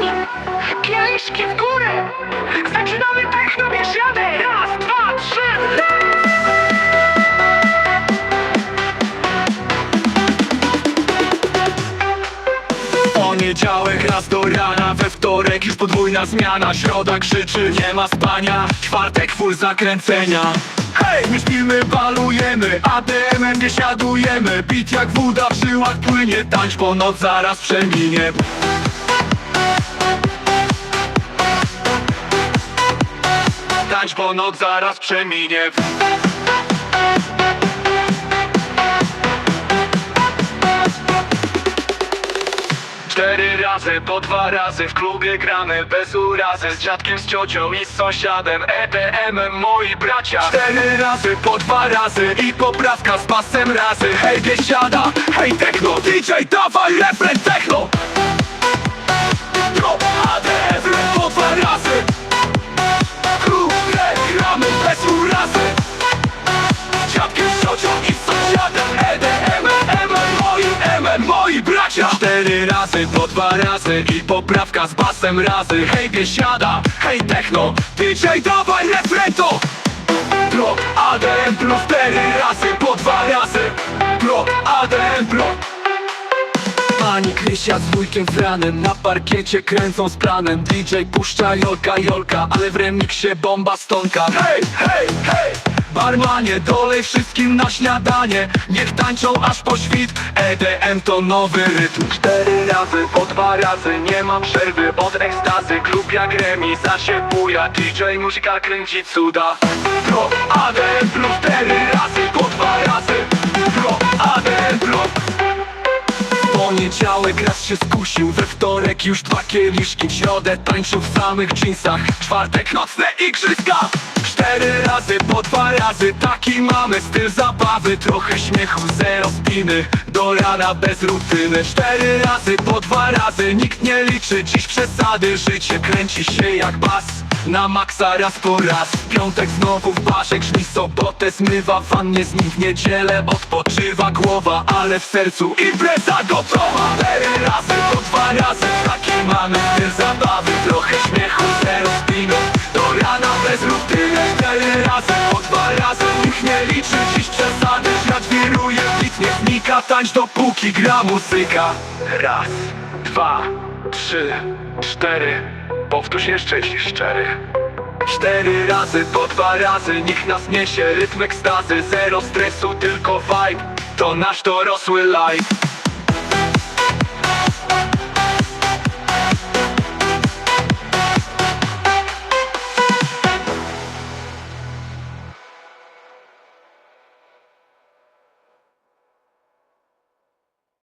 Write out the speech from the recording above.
przestrzeni. Kieliszki w górę. Zaczynamy techno biesiadę. Raz, dwa, trzy. Poniedziałek raz do rana, we wtorek już podwójna zmiana Środa krzyczy, nie ma spania, czwartek full zakręcenia Hej, nie śpimy, balujemy, ATM-em nie siadujemy Bit jak woda w żyłach płynie, tańcz, bo noc zaraz przeminie Tańcz, bo noc zaraz przeminie. Cztery razy, po dwa razy w klubie gramy bez urazy. Z dziadkiem, z ciocią i z sąsiadem EDM-em moi bracia. Cztery razy, po dwa razy i poprawka z pasem razy. Hej biesiada, hej techno, DJ dawaj refren techno Cztery razy, po dwa razy i poprawka z basem razy. Hej biesiada, hej techno, DJ dawaj refren to Drop ADM plus cztery razy, po dwa razy. Drop ADM plus Pani Krysia z wujkiem Franem Na parkiecie kręcą z planem. DJ puszcza Jolka Jolka Ale w remiksie bomba stonka. Hej, hej, hej Barmanie, dolej wszystkim na śniadanie. Niech tańczą aż po świt. EDM to nowy rytm. Cztery razy, po dwa razy Nie ma przerwy. Od ekstazy Klub jak remisa się buja DJ muzyka kręci cuda. Drop ADM plus cztery razy Po dwa razy Poniedziałek raz się skusił, we wtorek. Już dwa kieliszki W środę tańczył w samych jeansach, czwartek nocne igrzyska. Cztery razy po dwa razy, taki mamy styl zabawy. Trochę śmiechu, zero spiny, do rana bez rutyny. Cztery razy po dwa razy, nikt nie liczy dziś przesady. Życie kręci się jak bas na maksa raz po raz. Piątek znowu w barze grzmi sobotę. Zmywa wannie z nim w niedzielę Odpoczywa głowa, ale w sercu impreza gotowa. Cztery razy po dwa razy. Taki mamy zabawy. Trochę śmiechu, zero spinu Do rana bez rutyny. Cztery razy po dwa razy. Nikt nie liczy dziś przesady. Świat wiruje, nic nie znika. Tańcz dopóki gra muzyka. Raz, dwa, trzy, cztery Powtórz jeszcze dziś cztery. Cztery razy, po dwa razy Niech nas niesie rytm ekstazy Zero stresu, tylko vibe. To nasz dorosły life